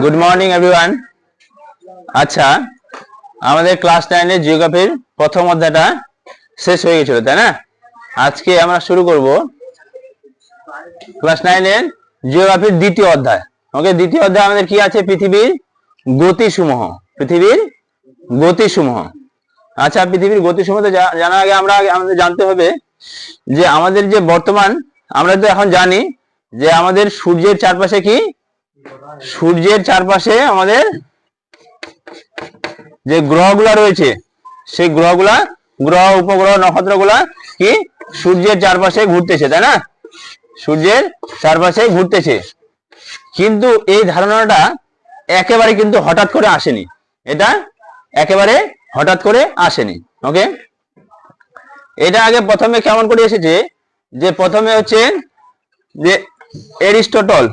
Good morning everyone আচ্ছা আমাদের class নাইনে জিওগ্রাফির প্রথম অধ্যায়টা শেষ হয়ে গেছিল, তাই না? আজকে আমরা শুরু করব ক্লাস নাইনের জিওগ্রাফির দ্বিতীয় অধ্যায়। ওকে দ্বিতীয় অধ্যায় আমাদের কি আছে? পৃথিবীর গতিসমূহ। পৃথিবীর গতিসমূহ। আচ্ছা পৃথিবীর গতিসমূহ জানার আগে আমরা আমাদের জানতে হবে যে আমাদের যে বর্তমান, আমরা তো এখন জানি যে আমাদের সূর্যের চারপাশে কি সূর্যের চারপাশে আমাদের যে গ্রহগুলা রয়েছে, সেই গ্রহগুলা, গ্রহ, উপগ্রহ, নক্ষত্রগুলা কি সূর্যের চারপাশে ঘুরতেছে, তাই না? সূর্যের চারপাশে ঘুরতেছে। কিন্তু এই ধারণাটা একেবারে কিন্তু হঠাৎ করে আসেনি। এটা একেবারে হঠাৎ করে আসেনি ওকে এটা আগে প্রথমে কেমন করে এসেছে? যে প্রথমে হচ্ছে যে এরিস্টটল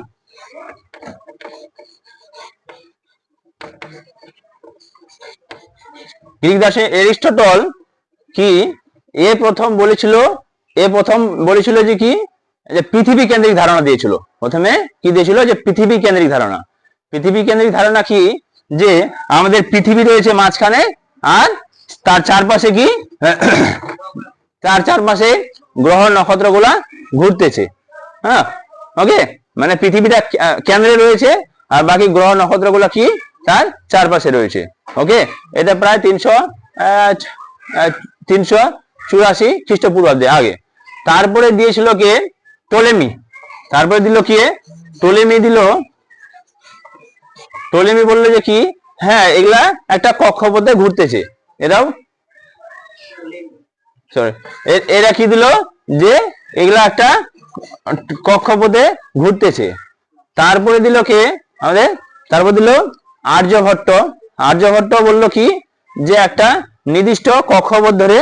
গ্রিক দার্শনিক এরিস্টটল কি? এ প্রথম বলেছিল, এ প্রথম বলেছিল যে কি? যে পৃথিবী কেন্দ্রিক ধারণা দিয়েছিল। প্রথমে কি দিয়েছিল? যে পৃথিবী কেন্দ্রিক ধারণা। পৃথিবী কেন্দ্রিক ধারণা কি? যে আমাদের পৃথিবী রয়েছে মাঝখানে আর তার চারপাশে কি? তার চারপাশে গ্রহ নক্ষত্রগুলা ঘুরতেছে। হ্যাঁ? ওকে মানে পৃথিবীটা কেন্দ্রে রয়েছে আর বাকি গ্রহ নক্ষত্রগুলো কি? তার চারপাশে রয়েছে। ওকে এটা প্রায় তিনশো তিনশো চুরাশি খ্রিস্টপূর্বাব্দে আগে। তারপরে দিয়েছিল কে? টলেমি তারপরে দিল কি? টলেমি দিল। টলেমি বলল যে কি? হ্যাঁ এগুলা একটা কক্ষপথে ঘুরতেছে। এরাও সরি এরা কি দিল? যে এগুলা একটা কক্ষপথে ঘুরতেছে। তারপরে দিল কে? আমাদের? তারপর দিল আর্যভট্ট আর্যভট্ট বলল কি? যে একটা নির্দিষ্ট কক্ষপথ ধরে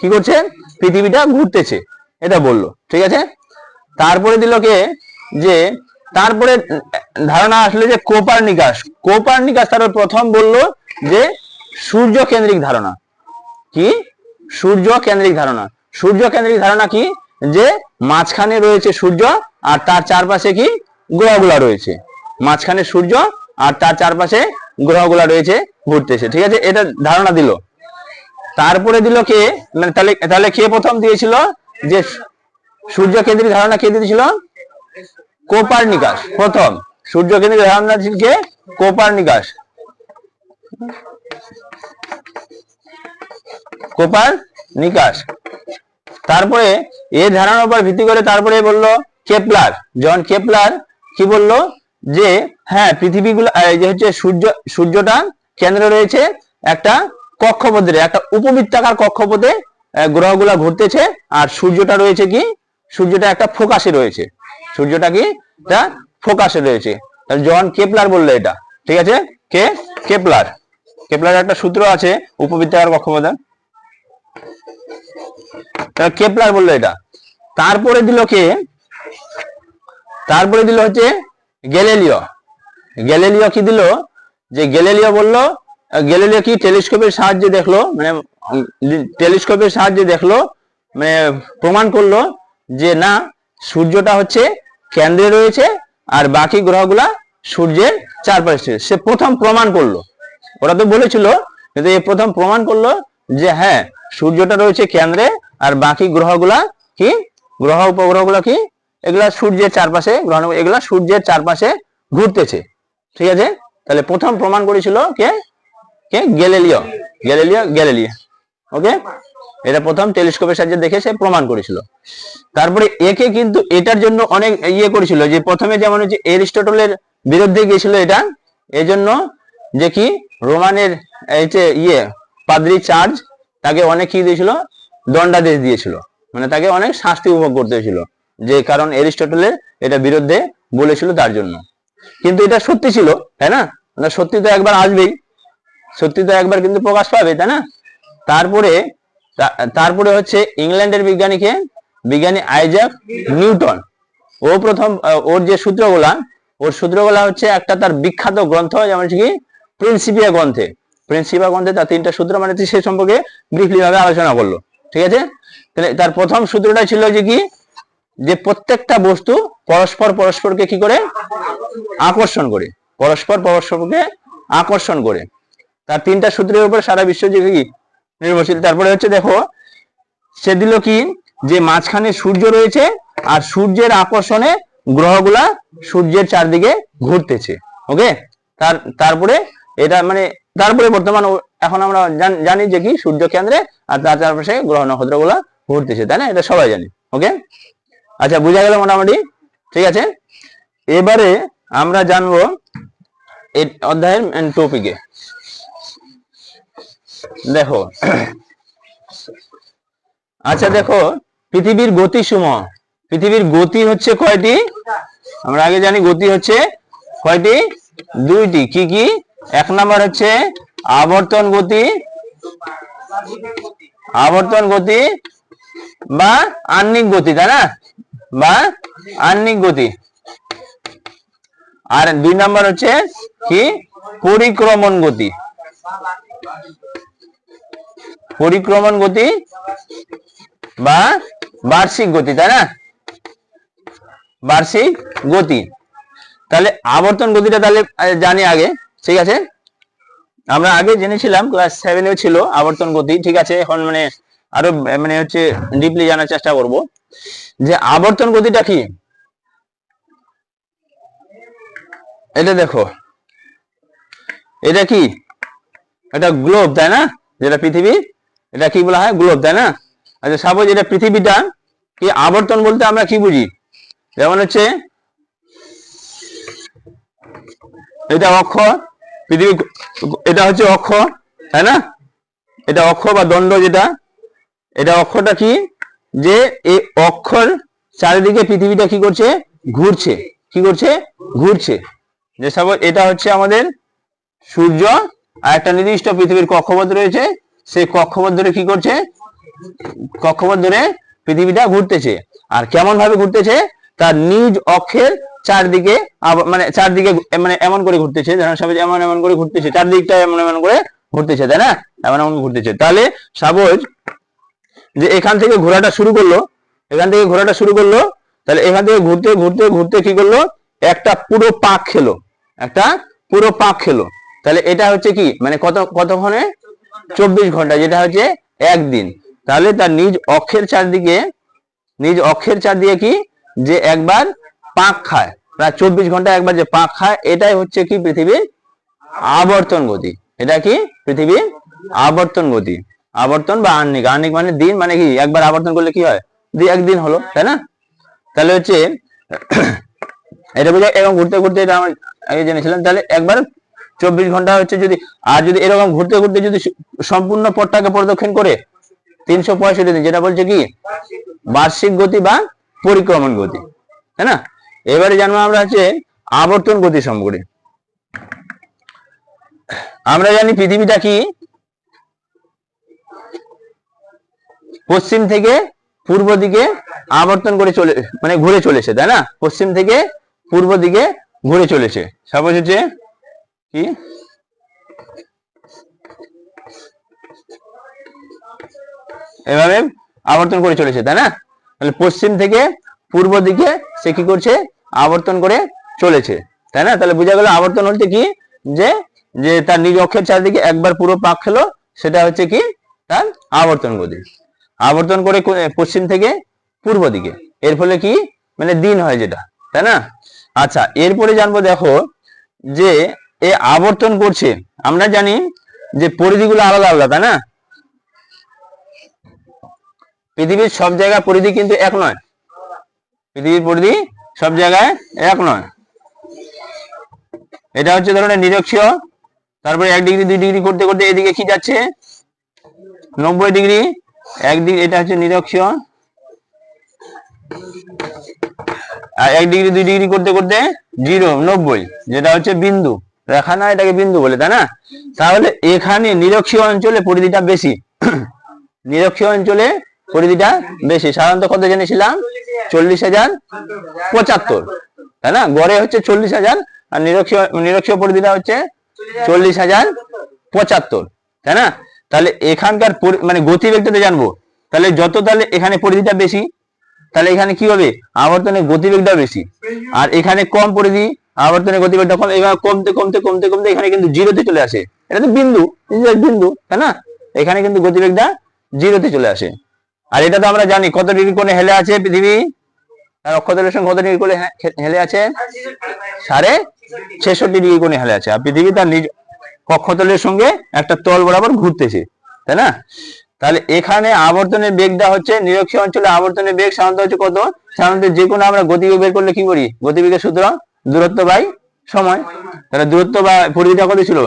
কি করছে? পৃথিবীটা ঘুরতেছে। এটা বলল। ঠিক আছে? তারপরে দিল কে? যে তারপরে ধারণা আসলে যে কোপার নিকাশ কোপার নিকাশ তারপর প্রথম বলল যে সূর্য কেন্দ্রিক ধারণা। কি? সূর্য কেন্দ্রিক ধারণা। সূর্য কেন্দ্রিক ধারণা কি? যে মাঝখানে রয়েছে সূর্য আর তার চারপাশে কি? গ্রহগুলা রয়েছে। মাঝখানে সূর্য আর তার চারপাশে গ্রহগুলা রয়েছে ঘুরতেছে ঠিক আছে? এটা ধারণা দিল। তারপরে দিল কে? মানে তাহলে তাহলে কে প্রথম দিয়েছিল? যে সূর্য কেন্দ্রিক ধারণা কে দিয়েছিল? কোপার নিকাশ প্রথম। সূর্য কেন্দ্রিক ধারণা ছিল কে? কোপার নিকাশ কোপার নিকাশ তারপরে এই ধারণার উপর ভিত্তি করে তারপরে বলল কেপলার। জন কেপলার কি বলল? যে হ্যাঁ পৃথিবীগুলো যে হচ্ছে সূর্য, সূর্যটা কেন্দ্রে রয়েছে একটা কক্ষপথে একটা উপবৃত্তাকার কক্ষপথে গ্রহগুলা ঘুরতেছে, আর সূর্যটা রয়েছে কি? সূর্যটা একটা ফোকাসে রয়েছে। সূর্যটা কি? এটা ফোকাসে রয়েছে। জন কেপলার বলল এটা, ঠিক আছে? কে? কেপলার। কেপলার একটা সূত্র আছে উপবৃত্তাকার কক্ষপথে। তাহলে কেপলার বলল এটা। তারপরে দিল কে? তারপরে দিল হচ্ছে গ্যালিলিও। গ্যালিলিও কি দিল? যে গ্যালিলিও বলল গ্যালিলিও কি টেলিস্কোপের সাহায্যে দেখল? মানে টেলিস্কোপের সাহায্যে দেখল মানে প্রমাণ করল যে না, সূর্যটা হচ্ছে কেন্দ্রে রয়েছে আর বাকি গ্রহগুলা সূর্যের চারপাশে সে প্রথম প্রমাণ করল। ওরা তো বলেছিল, কিন্তু এ প্রথম প্রমাণ করল যে হ্যাঁ সূর্যটা রয়েছে কেন্দ্রে আর বাকি গ্রহগুলা কি? গ্রহ উপগ্রহগুলো কি? এগুলা সূর্যের চারপাশে গ্রহ এগুলা সূর্যের চারপাশে ঘুরতেছে। ঠিক আছে? তাহলে প্রথম প্রমাণ করেছিল কে? কে? গ্যালিলিও। Galileo Galileo. ওকে? এটা প্রথম টেলিস্কোপের সাহায্যে দেখে সে প্রমাণ করেছিল। তারপরে একে কিন্তু এটার জন্য অনেক ইয়ে করেছিল যে প্রথমে যেমন হচ্ছে এরিস্টটলের বিরুদ্ধে গিয়েছিল এটা, এজন্য যে কি? রোমানের এই যে ইয়ে পাদ্রি চার্জ, তাকে অনেক কি দিয়েছিল? দণ্ডাদেশ দিয়েছিল। মানে তাকে অনেক শাস্তি উপভোগ করতে হয়েছিল। যে কারণ এরিস্টটলের এটা বিরুদ্ধে বলেছিল তার জন্য। কিন্তু এটা সত্যি ছিল, তাই না? সত্যি তো একবার আসবেই। সত্যি তো একবার কিন্তু প্রকাশ পাবে, তাই না? তারপরে তারপরে হচ্ছে ইংল্যান্ডের বিজ্ঞানীকে, বিজ্ঞানী আইজাক নিউটন। ও প্রথম ওর যে সূত্রগুলা, ওর সূত্রগুলা হচ্ছে একটা তার বিখ্যাত গ্রন্থ, যেমন কি, প্রিন্সিপিয়া গ্রন্থে। প্রিন্সিপিয়া গ্রন্থে তার তিনটা সূত্র মানে সে সম্পর্কে ব্রিফলি ভাবে আলোচনা করল। ঠিক আছে? তাহলে তার প্রথম সূত্রটা ছিল যে কি যে প্রত্যেকটা বস্তু পরস্পর পরস্পরকে কি করে? আকর্ষণ করে। পরস্পর পরস্পরকে আকর্ষণ করে। তার তিনটা সূত্রের উপর সারা বিশ্ব যে কি? নির্ভরশীল। তারপরে হচ্ছে দেখো, সে দিল কি? যে মাঝখানে সূর্য রয়েছে আর সূর্যের আকর্ষণে গ্রহগুলা সূর্যের চারদিকে ঘুরতেছে। ওকে? তার, তারপরে এটা মানে তারপরে বর্তমান এখন আমরা জান- যে কি? সূর্য কেন্দ্রে আর তার চারপাশে গ্রহ নক্ষত্রগুলা ঘুরতেছে। তাই না? এটা সবাই জানি। ওকে? আচ্ছা বোঝা গেল মোটামুটি? ঠিক আছে? এবারে আমরা জানব এই অধ্যায়ের টপিকে দেখো আচ্ছা দেখো, পৃথিবীর গতি সমূহ। পৃথিবীর গতি হচ্ছে কয়টি? আমরা আগে জানি গতি হচ্ছে কয়টি? দুইটি। কি কি? এক নাম্বার হচ্ছে আবর্তন গতি। আবর্তন গতি বা আহ্নিক গতি, তাই না? বা আহ্নিক গতি। আর দুই নাম্বার হচ্ছে কি? পরিক্রমণ গতি। পরিক্রমণ গতি বা বার্ষিক গতি, তাই না? বার্ষিক গতি। তাহলে আবর্তন গতিটা তাহলে জানি আগে, ঠিক আছে? আমরা আগে জেনেছিলাম ক্লাস সেভেনেও ছিল আবর্তন গতি, ঠিক আছে? এখন মানে আরও মানে হচ্ছে ডিপলি জানার চেষ্টা করব। যে আবর্তন গতিটা কি? এটা দেখো। এটা কি? এটা গ্লোব তাই না? যেটা পৃথিবী, এটা কি বলা হয়? গ্লোব তাই না? আচ্ছা সাপোজ এটা পৃথিবীটা, কি আবর্তন বলতে আমরা কি বুঝি? যেমন হচ্ছে, এটা অক্ষ, পৃথিবী, এটা হচ্ছে অক্ষ, তাই না? এটা অক্ষ বা দণ্ড যেটা এটা অক্ষটা কি? যে এই অক্ষর চারিদিকে পৃথিবীটা কি করছে? ঘুরছে। কি করছে? ঘুরছে। যে সাপোজ এটা হচ্ছে আমাদের সূর্য আর একটা নির্দিষ্ট পৃথিবীর কক্ষপথ রয়েছে। সেই কক্ষপথ ধরে কি করছে? কক্ষপথ ধরে পৃথিবীটা ঘুরতেছে। আর কেমন ভাবে ঘুরতেছে? তার নিজ অক্ষের চারদিকে মানে চারদিকে মানে এমন করে ঘুরতেছে যেমন সাপোজ এমন এমন করে ঘুরতেছে। চারদিকটা এমন এমন করে ঘুরতেছে, তাই না? এমন এমন ঘুরতেছে। তাহলে সাপোজ যে এখান থেকে ঘোরাটা শুরু করল, এখান থেকে ঘোরাটা শুরু করল, তাহলে এখান থেকে ঘুরতে ঘুরতে ঘুরতে কি করল? একটা পুরো পাক খেলো, একটা পুরো পাক খেলো। তাহলে এটা হচ্ছে কি? মানে কত, কতক্ষণে? চব্বিশ ঘণ্টা, যেটা হচ্ছে একদিন। তাহলে তার নিজ অক্ষের চারদিকে, নিজ অক্ষের চারদিকে কি? যে একবার পাক খায়। প্রায় চব্বিশ ঘণ্টা একবার যে পাক খায়, এটাই হচ্ছে কি পৃথিবীর আবর্তন গতি। এটা কি? পৃথিবীর আবর্তন গতি। আবর্তন বা আহ্নিক। আহ্নিক মানে দিন মানে কি? একবার আবর্তন করলে কি হয়? দুই, একদিন হলো, তাই না? তাহলে হচ্ছে, এটা বোঝা এরকম ঘুরতে ঘুরতে এটা আমরা আগে জেনেছিলাম। তাহলে একবার চব্বিশ ঘণ্টা হচ্ছে যদি, আর যদি এরকম ঘুরতে ঘুরতে যদি সম্পূর্ণ পথটাকে প্রদক্ষিণ করে তিনশো পঁয়ষট্টি দিন, যেটা বলছে কি? বার্ষিক গতি বা পরিক্রমণ গতি, তাই না? এবারে জানব আমরা হচ্ছে আবর্তন গতি সম্পর্কে। আমরা জানি পৃথিবীটা কি? পশ্চিম থেকে পূর্ব দিকে আবর্তন করে চলে মানে ঘুরে চলেছে, তাই না? পশ্চিম থেকে পূর্ব দিকে ঘুরে চলেছে। সাপোজ হচ্ছে কি? এভাবে আবর্তন করে চলেছে, তাই না? তাহলে পশ্চিম থেকে পূর্ব দিকে সে কি করছে? আবর্তন করে চলেছে, তাই না? তাহলে বোঝা গেল আবর্তন হচ্ছে কি? যে যে তার নিজ অক্ষের চারদিকে একবার পুরো পাক খেলো, সেটা হচ্ছে কি? তার আবর্তন গতি। আবর্তন করে পশ্চিম থেকে পূর্ব দিকে। এর ফলে কি? মানে দিন হয় যেটা, তাই না? আচ্ছা এরপরে জানব দেখো যে এ আবর্তন করছে, আমরা জানি যে পরিধিগুলো আলাদা আলাদা, তাই না? পৃথিবীর সব জায়গায় পরিধি কিন্তু এক নয়। পৃথিবীর পরিধি সব জায়গায় এক নয়। এটা হচ্ছে ধরুন নিরক্ষীয়, তারপরে এক ডিগ্রি, দুই ডিগ্রি করতে করতে এদিকে কি যাচ্ছে? নব্বই ডিগ্রি একদিক এটা হচ্ছে নিরক্ষীয়। আর এক ডিগ্রি, দুই ডিগ্রি করতে করতে জিরো, নব্বই, যেটা হচ্ছে বিন্দু। রেখা না, এটাকে বিন্দু বলে, তাই না? তাহলে এখানে নিরক্ষীয় অঞ্চলে পরিধিটা বেশি। নিরক্ষীয় অঞ্চলে পরিধিটা বেশি। সাধারণত কত জেনেছিলাম? চল্লিশ হাজার পঁচাত্তর, তাই না? গড়ে হচ্ছে চল্লিশ হাজার, আর নিরক্ষীয় নিরক্ষীয় পরিধিটা হচ্ছে চল্লিশ হাজার পঁচাত্তর, তাই না? তাহলে এখানকার মানে গতিবেগটাতে জানব। তাহলে যত তাহলে এখানে পরিধিটা বেশি, তাহলে এখানে কি হবে? আবর্তনের গতিবেগটা বেশি। আর এখানে কম পরিধি আবর্তনের গতিবেগটা কম, এবার কমতে কমতে কমতে কমতে এখানে কিন্তু জিরোতে চলে আসে। এটা তো বিন্দু বিন্দু, তাই না? এখানে কিন্তু গতিবেগটা জিরোতে চলে আসে। আর এটা তো আমরা জানি, কত ডিগ্রি কোণে হেলে আছে পৃথিবী? আর অক্ষতলের সঙ্গে কত ডিগ্রি কোণে হেলে আছে? সাড়ে ছেষট্টি ডিগ্রি কোণে হেলে আছে। আর পৃথিবী তার নিজ কক্ষতলের সঙ্গে একটা তল বরাবর ঘুরতেছে, তাই না? তাহলে এখানে আবর্তনের বেগটা হচ্ছে নিরক্ষীয় অঞ্চলে আবর্তনের বেগ সাধারণত হচ্ছে কত? সাধারণত যে কোনো আমরা গতিবেগ বের করলে কি করি? গতিবেগের সূত্র দূরত্ব বাই সময়। তাহলে দূরত্ব বা পরিধিটা কত ছিল?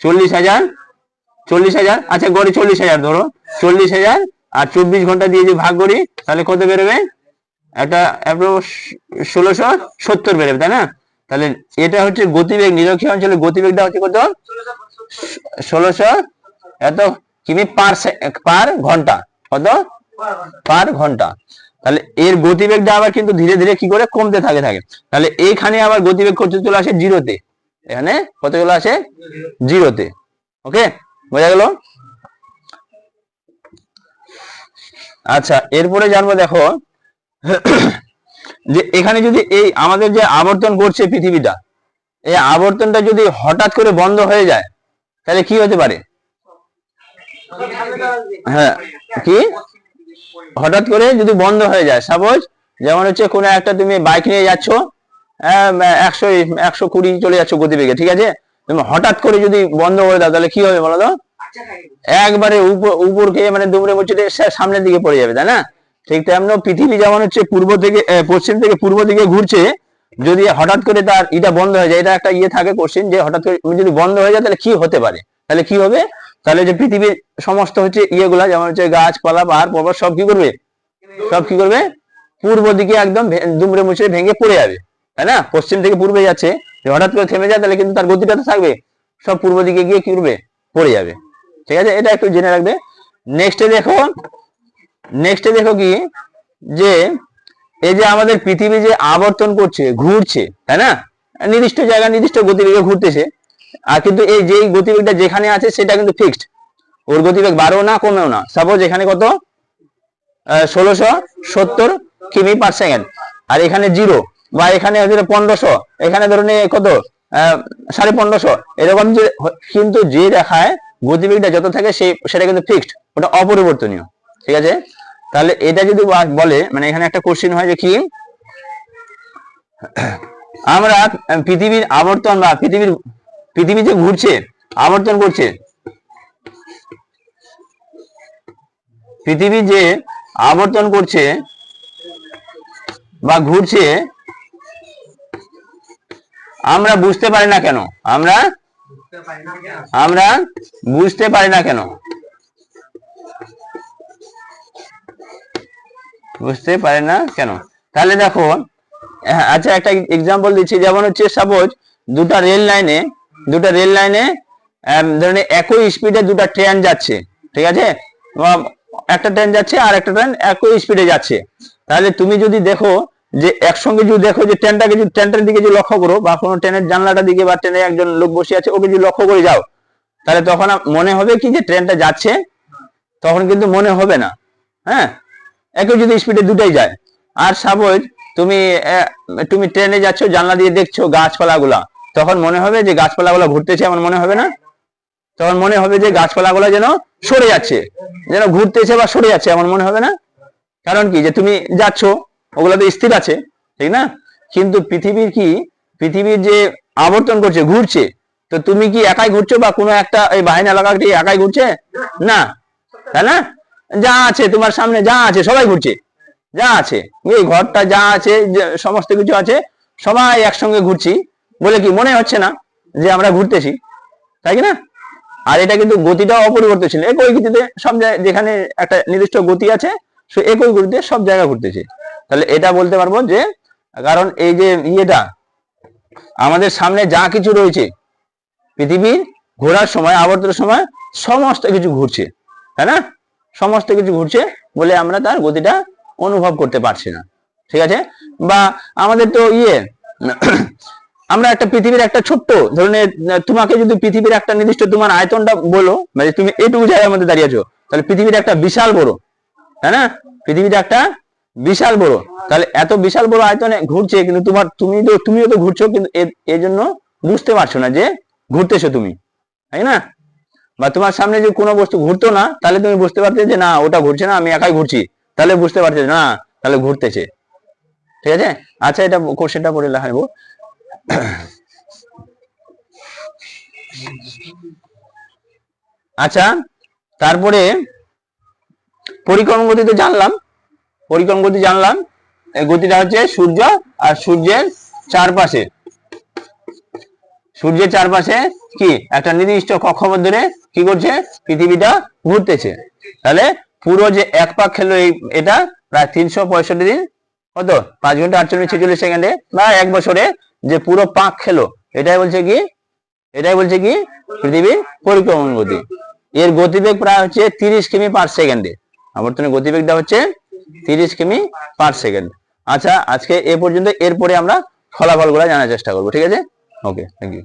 চল্লিশ হাজার চল্লিশ হাজার আচ্ছা গড়ি চল্লিশ হাজার ধরো। চল্লিশ হাজার আর চব্বিশ ঘণ্টা দিয়ে যদি ভাগ করি, তাহলে কত বেরোবে? একটা ষোলোশো সত্তর বেরোবে, তাই না? তাহলে এটা হচ্ছে গতিবেগ, নিরক্ষীয় অঞ্চলে গতিবেগটা হচ্ছে কত? ষোলোশো, এত কিমি পার পার ঘণ্টা, কত? পার ঘণ্টা। তাহলে এর গতিবেগটা আবার কিন্তু ধীরে ধীরে কি করে কমতে থাকে থাকে। তাহলে এইখানে আবার গতিবেগ করতে চলে আসে? জিরোতে। এখানে কত চলে আসে? জিরোতে। ওকে? বোঝা গেল? আচ্ছা এরপরে জানব দেখো যে এখানে যদি এই আমাদের যে আবর্তন করছে পৃথিবীটা এই আবর্তনটা যদি হঠাৎ করে বন্ধ হয়ে যায় তাহলে কি হতে পারে? হ্যাঁ কি? হঠাৎ করে যদি বন্ধ হয়ে যায় সাপোজ যেমন হচ্ছে কোনো একটা তুমি বাইক নিয়ে যাচ্ছ আহ, একশো একশো কুড়ি চলে যাচ্ছ গতিবেগে ঠিক আছে? তুমি হঠাৎ করে যদি বন্ধ করে দাও তাহলে কি হবে বলো তো? একবারে উপর উপর খেয়ে মানে দুমড়ে মুচড়ে সামনের দিকে পড়ে যাবে তাই না? ঠিক তেমন পৃথিবী যেমন হচ্ছে পূর্ব থেকে পশ্চিম থেকে পূর্ব দিকে ঘুরছে, যদি হঠাৎ করে তার এটা বন্ধ হয়ে যায়, এটা একটা ইয়ে থাকে কোশ্চেন যে হঠাৎ করে যদি বন্ধ হয়ে যায়, তাহলে কি হতে পারে? তাহলে কি হবে? তাহলে যে পৃথিবীর সমস্ত হচ্ছে ইয়েগুলা, যেমন হচ্ছে গাছপালা, পাহাড়, পর্বত, সব কি করবে? সব কি করবে? পূর্ব দিকে একদম দুমড়ে মুচড়ে ভেঙে পড়ে যাবে, তাই না? পশ্চিম থেকে পূর্বে যাচ্ছে হঠাৎ করে থেমে যায়, তাহলে কিন্তু তার গতিটা তো থাকবে, সব পূর্ব দিকে গিয়ে কি করবে? পড়ে যাবে, ঠিক আছে? এটা একটু জেনে রাখবে। নেক্সটে দেখো নেক্সটে দেখো কি? যে, এই যে আমাদের পৃথিবী যে আবর্তন করছে, ঘুরছে, তাই না? নির্দিষ্ট জায়গা, নির্দিষ্ট গতিবেগে ঘুরতেছে। আর কিন্তু এই যেই গতিবেগটা যেখানে আছে, সেটা কিন্তু ফিক্সড ওর গতিবেগ বাড়ো না, কমেও না। সাপোজ এখানে কত? ষোলোশো সত্তর কিমি পার সেকেন্ড আর এখানে জিরো বা এখানে পনেরোশো। এখানে ধরুন কত? সাড়ে পনেরোশো। এরকম যে, কিন্তু যে দেখায় গতিবেগটা যত থাকে সেই সেটা কিন্তু ফিক্সড ওটা অপরিবর্তনীয়। ঠিক আছে? তাহলে এটা যদি বলে মানে এখানে একটা কোশ্চেন হয় যে কি? আমরা পৃথিবীর আবর্তন বা পৃথিবীর, পৃথিবী যে ঘুরছে, আবর্তন করছে, পৃথিবী যে আবর্তন করছে বা ঘুরছে, আমরা বুঝতে পারি না কেন? আমরা আমরা বুঝতে পারি না কেন? বুঝতে পারে না কেন? তাহলে দেখো হ্যাঁ, আচ্ছা একটা এক্সাম্পল দিচ্ছি যেমন হচ্ছে সাপোজ দুটা রেল লাইনে দুটা রেল লাইনে ধরেন একই স্পিডে দুটা ট্রেন যাচ্ছে ঠিক আছে? একটা ট্রেন যাচ্ছে আর একটা ট্রেন একই স্পিডে যাচ্ছে। তাহলে তুমি যদি দেখো যে একসঙ্গে যদি দেখো যে ট্রেনটাকে যদি ট্রেনটার দিকে যদি লক্ষ্য করো বা কোনো ট্রেনের জানলাটা দিকে বা ট্রেনে একজন লোক বসে আছে ওকে যদি লক্ষ্য করে যাও তাহলে তখন মনে হবে কি যে ট্রেনটা যাচ্ছে? তখন কিন্তু মনে হবে না হ্যাঁ? একই যদি স্পিডে দুটাই যায়। আর সাপোজ তুমি তুমি ট্রেনে যাচ্ছ, জানলা দিয়ে দেখছ গাছপালাগুলা। তখন মনে হবে যে গাছপালাগুলো ঘুরতেছে এমন মনে হবে না? তখন মনে হবে যে গাছপালাগুলো যেন সরে যাচ্ছে। যেন ঘুরতেছে বা সরে যাচ্ছে এমন মনে হবে না? কারণ কি? যে তুমি যাচ্ছ ওগুলো তো স্থির আছে, ঠিক না? কিন্তু পৃথিবীর কি? পৃথিবীর যে আবর্তন করছে, ঘুরছে, তো তুমি কি একাই ঘুরছো বা কোনো একটা এই বাহিনী এলাকাটি একাই ঘুরছে? না। তাই না? যা আছে, তোমার সামনে যা আছে, সবাই ঘুরছে। যা আছে। এই ঘরটা যা আছে সমস্ত কিছু আছে, সবাই একসঙ্গে ঘুরছি। বলে কি মনে হচ্ছে না যে আমরা ঘুরতেছি? তাই কি না? আর এটা কিন্তু গতিটাও অপরিবর্তনশীল। একই গতিতে সব জায়গায় যেখানে একটা নির্দিষ্ট গতি আছে, সে একই গতিতে সব জায়গা ঘুরতেছে। তাহলে এটা বলতে পারব যে, কারণ এই যে ইয়েটা, আমাদের সামনে যা কিছু রয়েছে, পৃথিবীর ঘোরার সময়, আবর্তনের সময়, সমস্ত কিছু ঘুরছে। তাই না? সমস্ত কিছু ঘুরছে বলে আমরা তার গতিটা অনুভব করতে পারছি না। ঠিক আছে? বা আমাদের তো ইয়ে আমরা একটা পৃথিবীর একটা ছোট্ট ধরুন এ, তোমাকে যদি পৃথিবীর একটা নির্দিষ্ট তোমার আয়তনটা বলো মানে তুমি এটুকু জায়গার মধ্যে দাঁড়িয়ে আছো তাহলে পৃথিবীর একটা বিশাল বড় তাই না? পৃথিবীটা একটা বিশাল বড় তাহলে এত বিশাল বড় আয়তনে ঘুরছে কিন্তু তোমার তুমি তো তুমিও তো ঘুরছো কিন্তু এর জন্য বুঝতে পারছ না যে ঘুরতেছো তুমি তাই না? বা তোমার সামনে যদি কোনো বস্তু ঘুরতো না, তাহলে তুমি বুঝতে পারতে যে না, ওটা ঘুরছে না, আমি একাই ঘুরছি। তাহলে বুঝতে পারতে না, তাহলে ঘুরতেছে। ঠিক আছে? আচ্ছা এটা কোশ্চেনটা পড়ে লেখাবো আচ্ছা তারপরে পরিক্রম গতি তো জানলাম পরিক্রম গতি জানলাম গতিটা হচ্ছে সূর্য আর সূর্যের চারপাশে। সূর্যের চারপাশে কি? একটা নির্দিষ্ট কক্ষপথ ধরে কি করছে? পৃথিবীটা ঘুরতেছে। তাহলে পুরো যে এক পাক খেলো এই, এটা প্রায় তিনশো পঁয়ষট্টি দিন কত? পাঁচ ঘণ্টা আটচল্লিশ ছেচল্লিশ সেকেন্ডে বা এক বছরে যে পুরো পাক খেলো, এটাই বলছে কি? এটাই বলছে কি? পৃথিবীর পরিক্রমণ গতি। এর গতিবেগ প্রায় হচ্ছে তিরিশ কিমি পার সেকেন্ডে। আবর্তনের গতিবেগটা হচ্ছে তিরিশ কিমি পার সেকেন্ড। আচ্ছা আজকে এ পর্যন্ত, এরপরে আমরা ফলাফল ফলাফলগুলো জানার চেষ্টা করব। ঠিক আছে? Okay thank you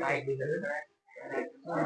ไลค์ดีกว่า